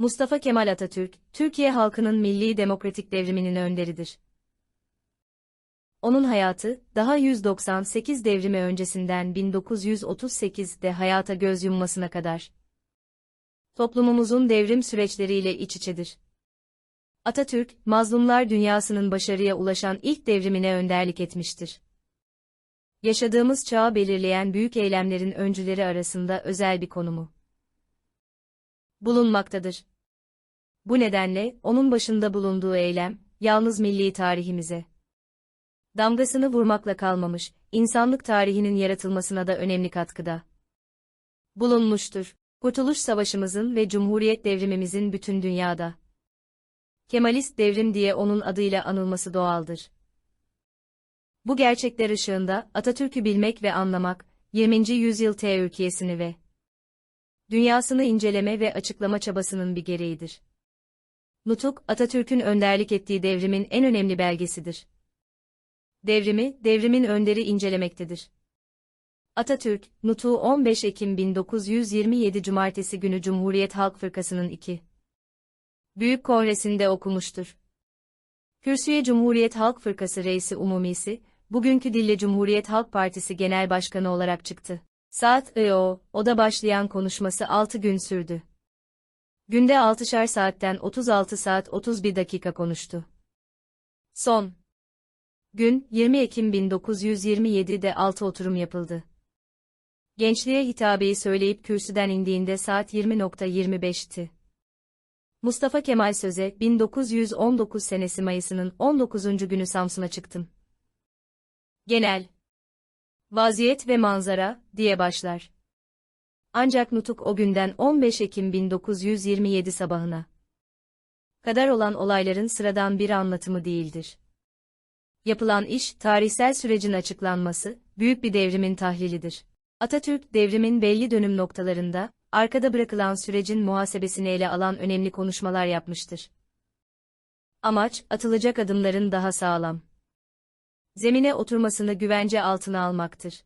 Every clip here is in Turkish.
Mustafa Kemal Atatürk, Türkiye halkının milli demokratik devriminin önderidir. Onun hayatı, daha 198 devrimi öncesinden 1938'de hayata göz yummasına kadar. Toplumumuzun devrim süreçleriyle iç içedir. Atatürk, mazlumlar dünyasının başarıya ulaşan ilk devrimine önderlik etmiştir. Yaşadığımız çağı belirleyen büyük eylemlerin öncüleri arasında özel bir konumu bulunmaktadır. Bu nedenle, onun başında bulunduğu eylem, yalnız milli tarihimize damgasını vurmakla kalmamış, insanlık tarihinin yaratılmasına da önemli katkıda bulunmuştur. Kurtuluş Savaşımızın ve Cumhuriyet devrimimizin bütün dünyada Kemalist devrim diye onun adıyla anılması doğaldır. Bu gerçekler ışığında Atatürk'ü bilmek ve anlamak, 20. yüzyıl Türkiye'sini ve dünyasını inceleme ve açıklama çabasının bir gereğidir. Nutuk, Atatürk'ün önderlik ettiği devrimin en önemli belgesidir. Devrimi, devrimin önderi incelemektedir. Atatürk, Nutuk'u 15 Ekim 1927 Cumartesi günü Cumhuriyet Halk Fırkası'nın iki Büyük Kongresi'nde okumuştur. Kürsüye Cumhuriyet Halk Fırkası Reisi Umumisi, bugünkü dille Cumhuriyet Halk Partisi Genel Başkanı olarak çıktı. Saat I.O. Oda başlayan konuşması 6 gün sürdü. Günde 6'şar saatten 36 saat 31 dakika konuştu. Son gün 20 Ekim 1927'de 6 oturum yapıldı. Gençliğe hitabeyi söyleyip kürsüden indiğinde saat 20.25'ti. Mustafa Kemal Söze 1919 senesi Mayıs'ının 19. günü Samsun'a çıktım. Genel Vaziyet ve manzara, diye başlar. Ancak Nutuk o günden 15 Ekim 1927 sabahına kadar olan olayların sıradan bir anlatımı değildir. Yapılan iş, tarihsel sürecin açıklanması, büyük bir devrimin tahlilidir. Atatürk, devrimin belli dönüm noktalarında, arkada bırakılan sürecin muhasebesini ele alan önemli konuşmalar yapmıştır. Amaç, atılacak adımların daha sağlam zemine oturmasını güvence altına almaktır.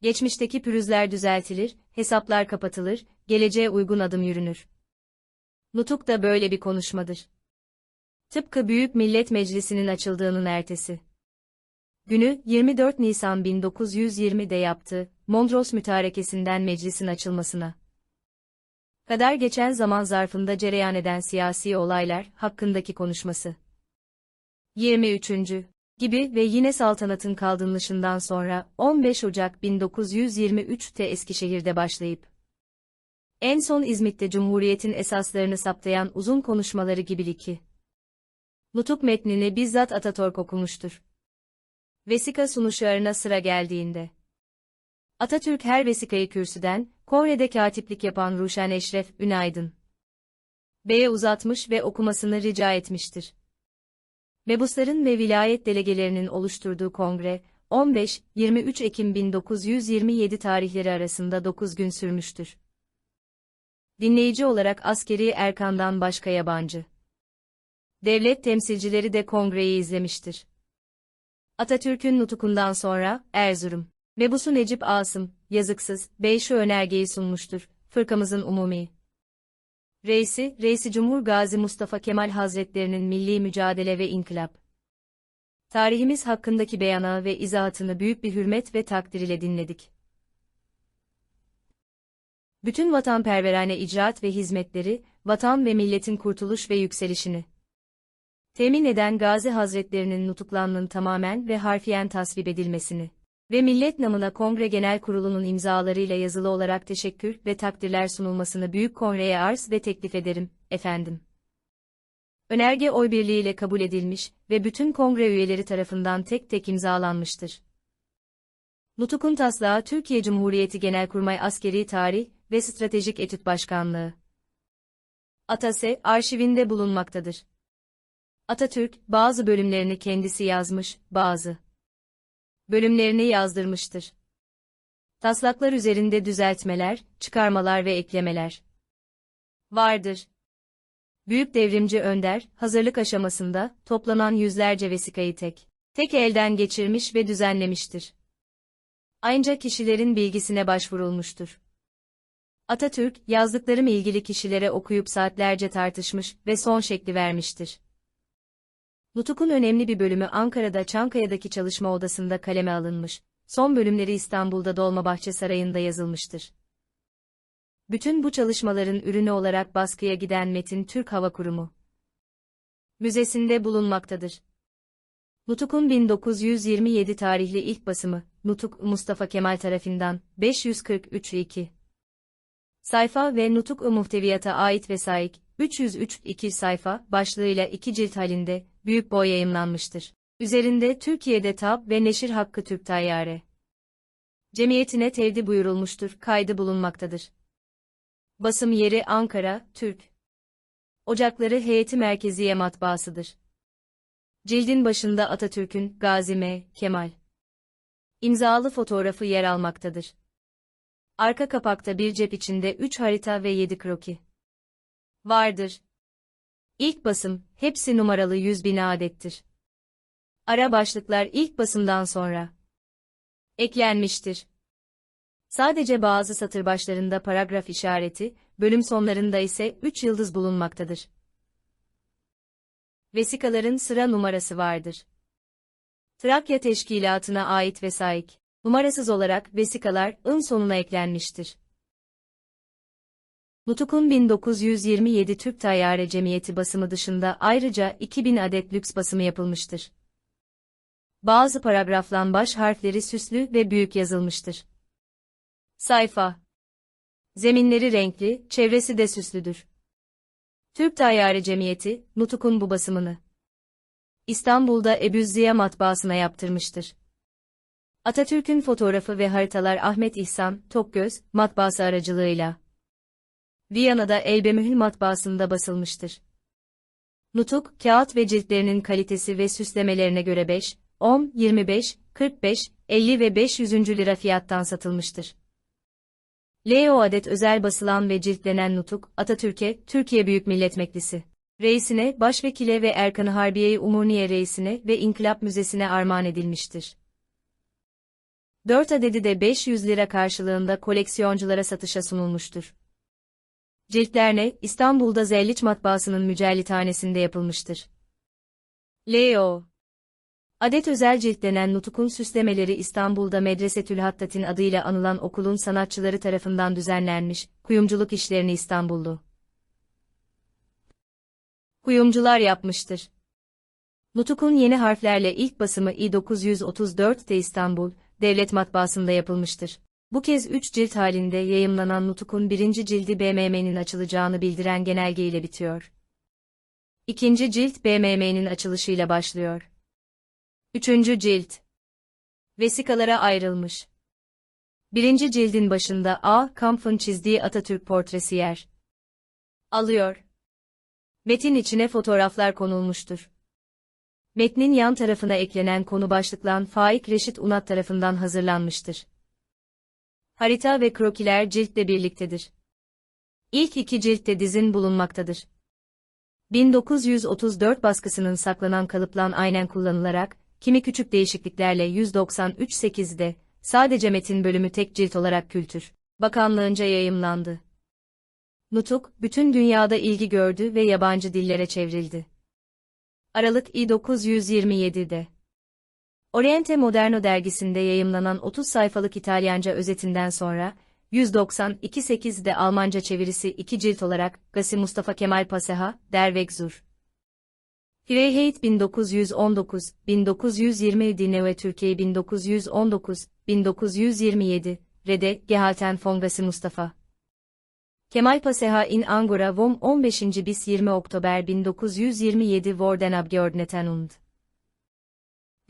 Geçmişteki pürüzler düzeltilir, hesaplar kapatılır, geleceğe uygun adım yürünür. Nutuk da böyle bir konuşmadır. Tıpkı Büyük Millet Meclisi'nin açıldığının ertesi. Günü 24 Nisan 1920'de yaptı, Mondros mütarekesinden meclisin açılmasına kadar geçen zaman zarfında cereyan eden siyasi olaylar hakkındaki konuşması. 23 gibi ve yine saltanatın kaldırılışından sonra 15 Ocak 1923'te Eskişehir'de başlayıp en son İzmit'te Cumhuriyet'in esaslarını saptayan uzun konuşmaları gibi iki. Nutuk metnini bizzat Ataturk okumuştur. Vesika sunuşlarına sıra geldiğinde. Atatürk her vesikayı kürsüden, Kongre'de katiplik yapan Ruşen Eşref Ünaydın Bey'e uzatmış ve okumasını rica etmiştir. Mebusların ve vilayet delegelerinin oluşturduğu kongre, 15-23 Ekim 1927 tarihleri arasında 9 gün sürmüştür. Dinleyici olarak askeri erkandan başka yabancı. Devlet temsilcileri de kongreyi izlemiştir. Atatürk'ün nutukundan sonra, Erzurum, Mebusu Necip Asım, yazıksız, bey şu önergeyi sunmuştur, fırkamızın umumi Reisi, Reisi Cumhur Gazi Mustafa Kemal Hazretlerinin milli mücadele ve inkılap. Tarihimiz hakkındaki beyana ve izahatını büyük bir hürmet ve takdir ile dinledik. Bütün vatanperverane icraat ve hizmetleri, vatan ve milletin kurtuluş ve yükselişini temin eden Gazi Hazretlerinin nutuklanının tamamen ve harfiyen tasvip edilmesini ve millet namına Kongre Genel Kurulu'nun imzalarıyla yazılı olarak teşekkür ve takdirler sunulmasını Büyük Kongre'ye arz ve teklif ederim, efendim. Önerge oy birliğiyle kabul edilmiş ve bütün kongre üyeleri tarafından tek tek imzalanmıştır. Nutuk'un taslağı Türkiye Cumhuriyeti Genelkurmay Askeri Tarih ve Stratejik Etüt Başkanlığı. Atase, arşivinde bulunmaktadır. Atatürk, bazı bölümlerini kendisi yazmış, bazı bölümlerini yazdırmıştır. Taslaklar üzerinde düzeltmeler, çıkarmalar ve eklemeler vardır. Büyük devrimci önder, hazırlık aşamasında toplanan yüzlerce vesikayı tek, tek elden geçirmiş ve düzenlemiştir. Ayrıca kişilerin bilgisine başvurulmuştur. Atatürk, yazdıklarım ilgili kişilere okuyup saatlerce tartışmış ve son şekli vermiştir. Nutuk'un önemli bir bölümü Ankara'da Çankaya'daki çalışma odasında kaleme alınmış, son bölümleri İstanbul'da Dolmabahçe Sarayı'nda yazılmıştır. Bütün bu çalışmaların ürünü olarak baskıya giden metin Türk Hava Kurumu Müzesi'nde bulunmaktadır. Nutuk'un 1927 tarihli ilk basımı, Nutuk Mustafa Kemal tarafından, 543 2. Sayfa ve Nutuk-ı Muhteviyat'a ait vesaik, 303-2 sayfa, başlığıyla iki cilt halinde, büyük boy yayımlanmıştır. Üzerinde Türkiye'de tab ve neşir hakkı Türk tayyare. Cemiyetine tevdi buyurulmuştur, kaydı bulunmaktadır. Basım yeri Ankara, Türk. Ocakları Heyeti Merkeziye Matbaasıdır. Cildin başında Atatürk'ün, Gazi M. Kemal. İmzalı fotoğrafı yer almaktadır. Arka kapakta bir cep içinde 3 harita ve 7 kroki. Vardır. İlk basım, hepsi numaralı 100 bin adettir. Ara başlıklar ilk basımdan sonra eklenmiştir. Sadece bazı satır başlarında paragraf işareti, bölüm sonlarında ise 3 yıldız bulunmaktadır. Vesikaların sıra numarası vardır. Trakya Teşkilatı'na ait vesaik, numarasız olarak vesikalar ın sonuna eklenmiştir. Nutuk'un 1927 Türk Tayyare Cemiyeti basımı dışında ayrıca 2000 adet lüks basımı yapılmıştır. Bazı paragraflan baş harfleri süslü ve büyük yazılmıştır. Sayfa Zeminleri renkli, çevresi de süslüdür. Türk Tayyare Cemiyeti, Nutuk'un bu basımını İstanbul'da Ebüzziye matbaasına yaptırmıştır. Atatürk'ün fotoğrafı ve haritalar Ahmet İhsan, Tokgöz, matbaası aracılığıyla Viyana'da Elbemühül matbaasında basılmıştır. Nutuk, kağıt ve ciltlerinin kalitesi ve süslemelerine göre 5, 10, 25, 45, 50 ve 500. lira fiyattan satılmıştır. Leo adet özel basılan ve ciltlenen Nutuk, Atatürk'e, Türkiye Büyük Millet Meclisi, reisine, başvekile ve Erkan Harbiye Umurniye reisine ve İnkılap Müzesi'ne armağan edilmiştir. 4 adedi de 500 lira karşılığında koleksiyonculara satışa sunulmuştur. Ciltler ne, İstanbul'da Zelliç Matbaası'nın mücellithanesinde yapılmıştır. Leo Adet özel ciltlenen Nutuk'un süslemeleri İstanbul'da Medresetül Hattat'in adıyla anılan okulun sanatçıları tarafından düzenlenmiş, kuyumculuk işlerini İstanbullu. Kuyumcular yapmıştır. Nutuk'un yeni harflerle ilk basımı i934'te İstanbul, Devlet Matbaası'nda yapılmıştır. Bu kez 3 cilt halinde yayımlanan Nutuk'un birinci cildi BMM'nin açılacağını bildiren genelge ile bitiyor. İkinci cilt BMM'nin açılışıyla başlıyor. Üçüncü cilt. Vesikalara ayrılmış. Birinci cildin başında A. Kampf'ın çizdiği Atatürk portresi yer. Alıyor. Metin içine fotoğraflar konulmuştur. Metnin yan tarafına eklenen konu başlıklan Faik Reşit Unat tarafından hazırlanmıştır. Harita ve krokiler ciltle birliktedir. İlk iki ciltte dizin bulunmaktadır. 1934 baskısının saklanan kalıplan aynen kullanılarak, kimi küçük değişikliklerle 193.8'de, sadece metin bölümü tek cilt olarak Kültür Bakanlığınca yayımlandı. Nutuk, bütün dünyada ilgi gördü ve yabancı dillere çevrildi. Aralık i927'de. Oriente Moderno dergisinde yayımlanan 30 sayfalık İtalyanca özetinden sonra, 192.8'de Almanca çevirisi iki cilt olarak Gasi Mustafa Kemal Paseha, Der Weg zur Freiheit 1919, 1920 Dineve Türkiye 1919, 1927, Rede, Gehalten Fongası Mustafa. Kemal Paseha in Angora vom 15. bis 20 Oktober 1927 Worden abgeordneten und.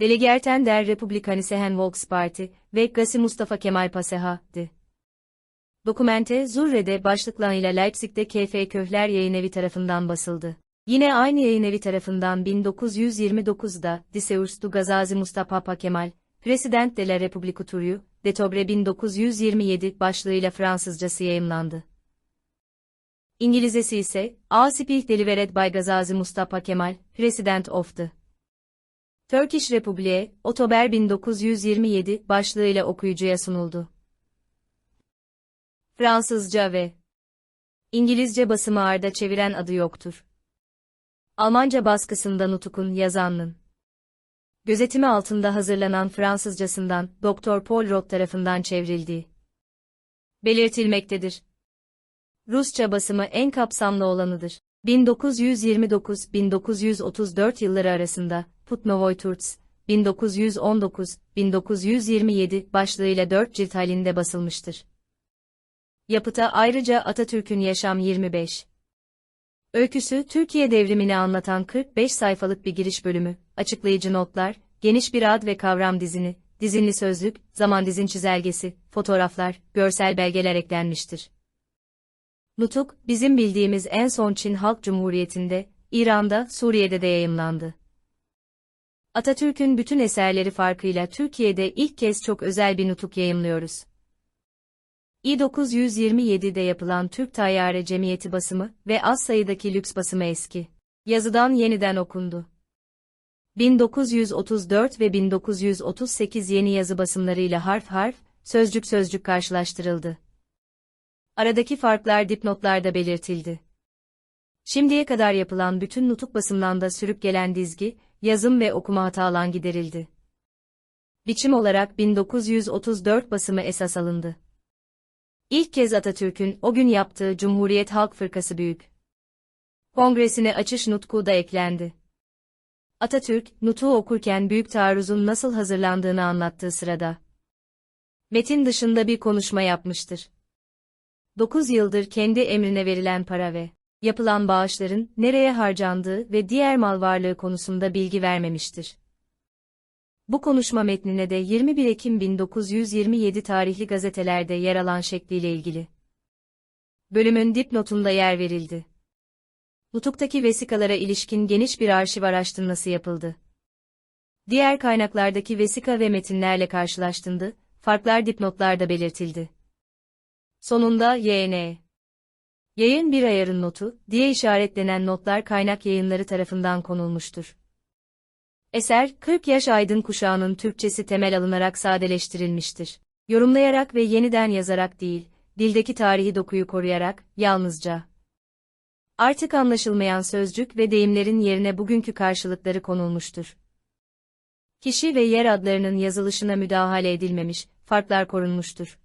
Delegerten der Republikanischen Volksparti ve Gasi Mustafa Kemal Paseha.'dı. Dokumente Zurre'de başlıklarıyla Leipzig'te KF Köhler Yayınevi tarafından basıldı. Yine aynı yayınevi tarafından 1929'da Diseurs du Gazazi Mustafa Kemal, President de la République Turiu, Detobre 1927 başlığıyla Fransızcası yayımlandı. İngilizcesi ise A Speak Delivered by Gazazi Mustafa Kemal, President of the Turkish Republic, Otober 1927 başlığıyla okuyucuya sunuldu. Fransızca ve İngilizce basımı arda çeviren adı yoktur. Almanca baskısında Nutuk'un yazanın gözetimi altında hazırlanan Fransızcasından Dr. Paul Roth tarafından çevrildiği belirtilmektedir. Rusça basımı en kapsamlı olanıdır. 1929-1934 yılları arasında Putnovoy Turts, 1919-1927 başlığıyla 4 cilt halinde basılmıştır. Yapıta ayrıca Atatürk'ün Yaşam 25 Öyküsü, Türkiye devrimini anlatan 45 sayfalık bir giriş bölümü, açıklayıcı notlar, geniş bir ad ve kavram dizini, dizinli sözlük, zaman dizin çizelgesi, fotoğraflar, görsel belgeler eklenmiştir. Nutuk, bizim bildiğimiz en son Çin Halk Cumhuriyeti'nde, İran'da, Suriye'de de yayımlandı. Atatürk'ün bütün eserleri farkıyla Türkiye'de ilk kez çok özel bir nutuk yayımlıyoruz. İ927'de yapılan Türk Tayyare Cemiyeti basımı ve az sayıdaki lüks basımı eski. Yazıdan yeniden okundu. 1934 ve 1938 yeni yazı basımlarıyla harf harf, sözcük sözcük karşılaştırıldı. Aradaki farklar dipnotlarda belirtildi. Şimdiye kadar yapılan bütün nutuk basımlarında sürüp gelen dizgi, yazım ve okuma hatalan giderildi. Biçim olarak 1934 basımı esas alındı. İlk kez Atatürk'ün o gün yaptığı Cumhuriyet Halk Fırkası Büyük Kongresine açış nutku da eklendi. Atatürk, nutuğu okurken büyük taarruzun nasıl hazırlandığını anlattığı sırada. Metin dışında bir konuşma yapmıştır. 9 yıldır kendi emrine verilen para ve yapılan bağışların nereye harcandığı ve diğer mal varlığı konusunda bilgi vermemiştir. Bu konuşma metnine de 21 Ekim 1927 tarihli gazetelerde yer alan şekliyle ilgili. Bölümün dipnotunda yer verildi. Nutuk'taki vesikalara ilişkin geniş bir arşiv araştırması yapıldı. Diğer kaynaklardaki vesika ve metinlerle karşılaştırıldı, farklar dipnotlarda belirtildi. Sonunda YN. Yayın bir ayarın notu, diye işaretlenen notlar kaynak yayınları tarafından konulmuştur. Eser, 40 yaş aydın kuşağının Türkçesi temel alınarak sadeleştirilmiştir. Yorumlayarak ve yeniden yazarak değil, dildeki tarihi dokuyu koruyarak, yalnızca. Artık anlaşılmayan sözcük ve deyimlerin yerine bugünkü karşılıkları konulmuştur. Kişi ve yer adlarının yazılışına müdahale edilmemiş, farklar korunmuştur.